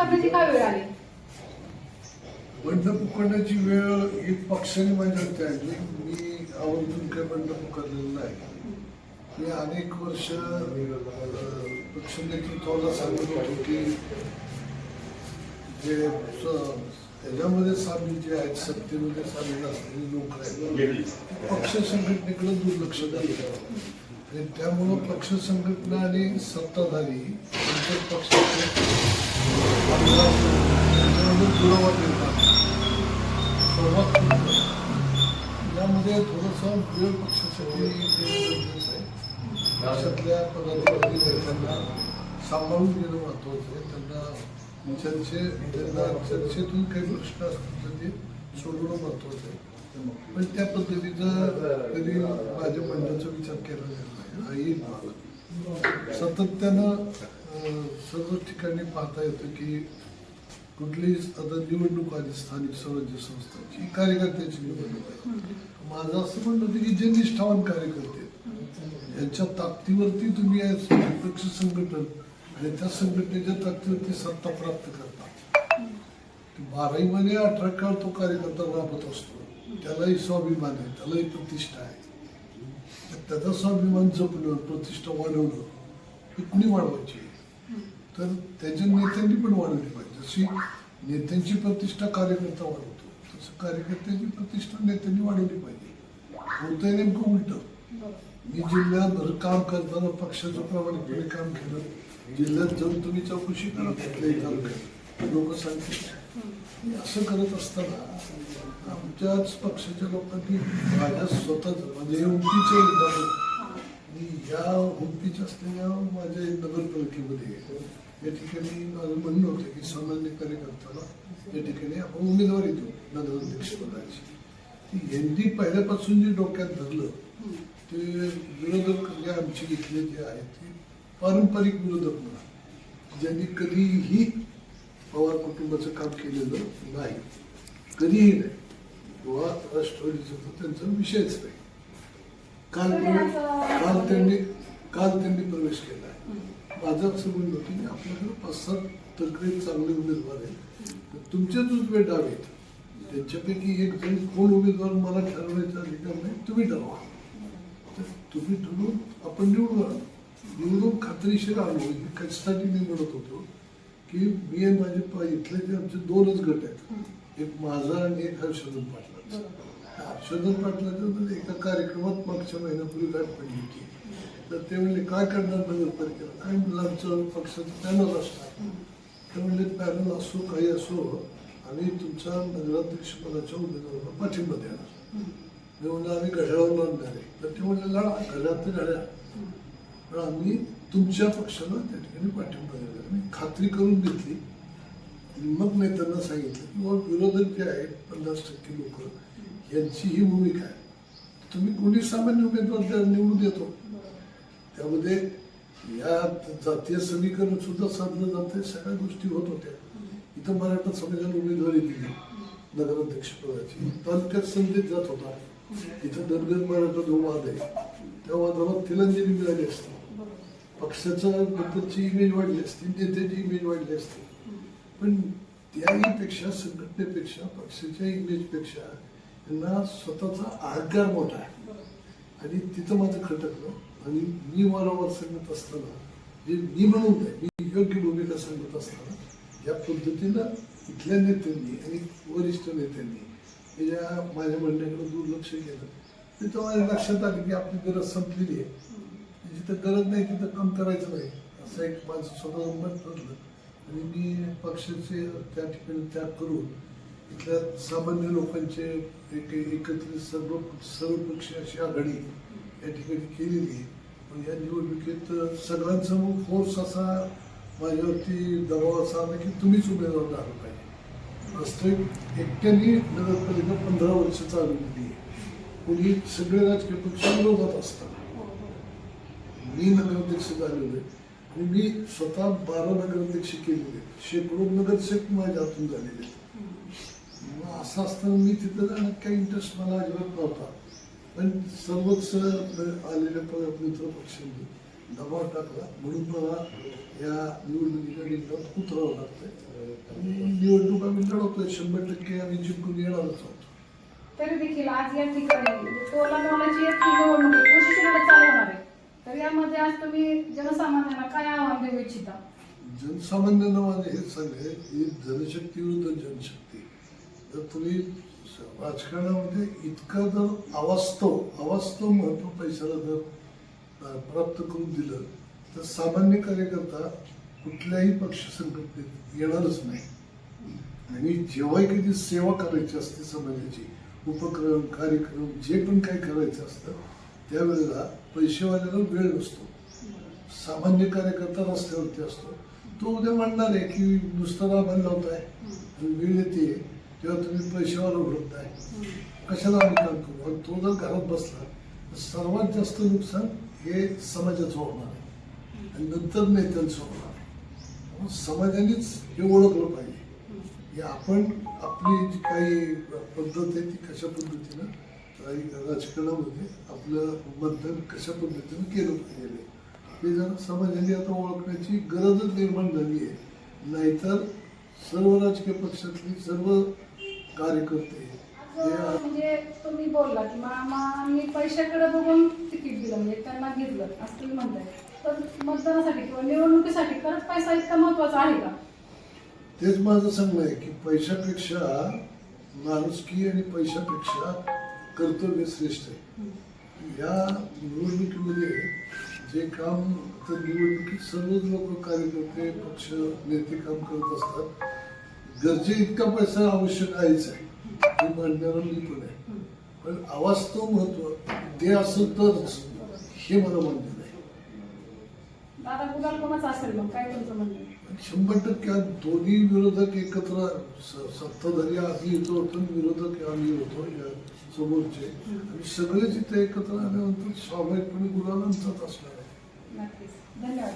करण्याची काय वेळ आली? बंड पुकारण्याची वेळ ही पक्षाने माझ्यावरती आणली मी आवर्जून काही बंड पुकारलेलं नाही. मी अनेक वर्ष पक्ष नेतृत्वाला सांगत होतो की जे त्याच्यामध्ये सामील जे आहेत सत्तेमध्ये सामील असलेले लोक आहेत पक्ष संघटनेकडे दुर्लक्ष झालं आणि त्यामुळं पक्ष संघटना आणि सत्ताधारी पक्षाचे यामध्ये थोडंसं वेळ पक्षासाठी गरजेचं आहे पक्षातल्या पदाधिकारी नेत्यांना सांभाळून घेणं महत्वाचं आहे. त्यांना चर्चे त्यांना चर्चेतून काही प्रश्न असतील तर ते सोडवणं महत्वाचं आहे. पण त्या पद्धतीचा कधी माझ्या मंडळाचा विचार केला गेला नाही. हा येईल मला सातत्यानं सर्व ठिकाणी पाहता येतं की कुठलीही आता निवडणूक आली स्थानिक स्वराज्य संस्थांची कार्यकर्त्याची निवडणूक आहे. माझं असं म्हणणं होतं की जे निष्ठावान कार्यकर्ते यांच्या ताकदीवरती तुम्ही आज पक्ष संघटन आणि त्या संघटनेच्या ताकदीवरती सत्ता प्राप्त करता. बाराही महिने अठरा काळ तो कार्यकर्ता राबत असतो. त्यालाही स्वाभिमान आहे त्यालाही प्रतिष्ठा आहे. त्याचा स्वाभिमान जपणं प्रतिष्ठा वाढवणं ही कुणी वाढवायची. तर त्याच्या नेत्यांनी पण वाढवली पाहिजे. जशी नेत्यांची प्रतिष्ठा कार्यकर्ता वाढवतो तसं कार्यकर्त्यांची प्रतिष्ठा नेत्यांनी वाढवली पाहिजे. होतंय नेमकं उलट. मी जिल्ह्याभर काम करताना पक्षाचं प्रामाणिकपणे काम केलं. जिल्ह्यात जाऊन तुम्ही चौकशी करा कुठलंही काम लोक सांगतील असं करत असताना आमच्याच पक्षाच्या लोकांनी माझ्या स्वतःच म्हणजे उंचीचे उदाहरण. मी या हुंपीच असलेल्या माझ्या नगरपालिकेमध्ये या ठिकाणी माझं म्हणणं होतं की सामान्य कार्यकर्त्याला या ठिकाणी आपण उमेदवारी देऊ नगराध्यक्षपदाची ती यांनी पहिल्यापासून जे डोक्यात धरलं ते विरोधक जे आमचे इथले जे आहेत ते पारंपरिक विरोधक म्हणा ज्यांनी कधीही पवार कुटुंबाचं काम केलेलं नाही. कधीही नाही. किंवा राष्ट्रवादीचा तर त्यांचा विषयच नाही. काल काल त्यांनी काल त्यांनी प्रवेश केला आहे. माझं असं म्हणणं होतं की आपल्याकडे पाच सात तर्करीत चांगले उमेदवार आहेत. तर तुमचेच उजवे डाव आहेत. त्यांच्यापैकी एक जण कोण उमेदवार मला ठरवण्याचा अधिकार नाही तुम्ही ठरवा. तर तुम्ही ठरवून आपण निवडू आणू. निवडून खात्रीशीर आलो. मी कशासाठी मी म्हणत होतो की मी माझे इथले जे आमचे दोनच गट आहेत एक माझा आणि एक हर्षवर्धन पाटलाचा. हर्षवर्धन पाटलाच्या तर एका कार्यक्रमात मागच्या महिन्यापूर्वी गाठ पडली होती. तर ते म्हणले काय करणार नगरपालिकेला काय म्हणलं आमचं पक्षाचं पॅनल असणार. ते म्हणले पॅनल असो काही असो आम्ही तुमच्या नगराध्यक्ष पदाच्या उमेदवाराला पाठिंबा देणार. मी म्हणलं आम्ही घड्याळावर लावणार आहे. तर ते म्हणले लढा घड्याळ तर घड्याळ. पण आम्ही तुमच्या पक्षाला त्या ठिकाणी पाठिंबा दिला. मी खात्री करून घेतली. आणि मग नेत्यांना सांगितलं. की बाबा विरोधक जे आहेत पन्नास टक्के लोक यांची ही भूमिका आहे. तुम्ही कोणी सामान्य उमेदवार त्या निवडून देतो? त्यामध्ये या जातीय समीकरण सुद्धा साधलं जाते. सगळ्या गोष्टी होत होत्या. इथं मराठा समाजाला उमेदवारी दिली. नगराध्यक्षपदाची तालुक्यात संदेश जात होता. इथं धनगर मराठा जो वाद आहे त्या वादाला तिलांजली मिळाली असती. पक्षाच्या बद्दलची इमेज वाढली असती नेत्याची इमेज वाढली असती. पण त्याहीपेक्षा संघटनेपेक्षा पक्षाच्या इमेजपेक्षा यांना स्वतःचा अहंकार मोठा आहे. आणि तिथं माझं खटकलं आणि मी वारंवार सांगत असताना जे मी म्हणून नाही मी योग्य भूमिका सांगत असताना ज्या पद्धतीनं इथल्या नेत्यांनी आणि वरिष्ठ नेत्यांनी हे माझ्या म्हणण्याकडे दुर्लक्ष केलं. तिथं माझ्या लक्षात आलं की आपली गरज संपलेली आहे. जिथं गरज नाही तिथं काम करायचं नाही. असं एक माझं स्वतः मत ठरलं. आणि मी पक्षाचे त्या ठिकाणी त्याग करून इथल्या सामान्य लोकांचे एक एकत्रित सर्व सर्वपक्षीय अशी आघाडी या ठिकाणी केलेली आहे. पण या निवडणुकीत सगळ्यांसमोर फोर्स असा माझ्यावरती दबाव असा आला की तुम्हीच उमेदवार झाला पाहिजे. वास्तविक एकट्याने नगरपालिका पंधरा वर्ष चालवलेली आहे. कोणी सगळे राजकीय पक्ष विरोधात असतात. मी नगराध्यक्ष झालेलो आहे. आणि मी स्वतः बारा नगराध्यक्ष केलेले आहेत. शेकडो नगरसेवक माझ्या हातून झालेले आहेत. असं असताना मी तिथं जाण्यात काही इंटरेस्ट मला अजिबात नव्हता. पण सर्वच आलेल्या मित्र पक्षांनी दबाव टाकला. म्हणून मला या निवडणुकीच्या रिंगणात उतरावं लागतंय. आणि निवडणूक आम्ही लढवतोय शंभर टक्के आम्ही जिंकून येणारच आहोत. तरी देखील आज या ठिकाणी तर आज तुम्ही जनसामान्यांना काय आव्हान देऊ इच्छिता? जनसामान्यांना माझे हेच सांगे की जनशक्ती विरुद्ध जनशक्ती. जर तुम्ही राजकारणामध्ये इतकं जर अवास्तव अवास्तव महत्त्व पैशाला जर प्राप्त करून दिलं तर सामान्य कार्यकर्ता कुठल्याही पक्ष संघटनेत येणारच नाही. आणि जेव्हाही कधी सेवा करायची असते समाजाची उपक्रम कार्यक्रम जे पण काही करायचं असतं त्यावेळेला पैसेवाल्याला वेळ नसतो. सामान्य कार्यकर्ता रस्त्यावरती असतो. तो उद्या म्हणणार आहे की नुसतं राबायला लावताय वेळ येते. तेव्हा तुम्ही पैशावर उघडताय कशाला आम्ही काम करू? आणि तो जर घरात बसला तर सर्वात जास्त नुकसान हे समाजाचं होणार आहे. आणि नंतर नेत्यांचं होणार आहे. समाजानेच हे ओळखलं पाहिजे. की आपण आपली जी काही पद्धत आहे ती कशा पद्धतीनं राजकारणामध्ये आपलं मतदान कशा पद्धतीनं केलं पाहिजे? हे जर समाजाने आता ओळखण्याची गरजच निर्माण झाली आहे. नाहीतर सर्व राजकीय पक्षातली सर्व कार्यकर्ते म्हणजे तुम्ही बोलला की मामांनी पैशाकडे बघून तिकीट दिलं म्हणजे त्यांना घेतलं असं तुम्ही म्हणताय. तर मतदानासाठी किंवा निवडणुकीसाठी खरंच पैसा इतका महत्त्वाचा आहे का? तेच माझं सांगणं आहे की पैशापेक्षा माणुसकी आणि पैशापेक्षा कर्तव्य श्रेष्ठ आहे. या निवडणुकीमध्ये जे काम तर निवडणुकीत सर्वच लोक कार्यकर्ते पक्ष नेते काम करत असतात. गरजे इतका पैसा आवश्यक आहेच आहे. हे मांडणारा मी पण आहे. पण अवास्तव महत्त्व ते असेल तरच हे मला मान्य नाही? शंभर टक्के दोन्ही विरोधक एकत्र सत्ताधारी आम्ही येतो विरोधक आम्ही होतो. समोरचे. आणि सगळे जिथे एकत्र आल्यानंतर स्वाभाविकपणे गुलालांचाच असणार आहे. धन्यवाद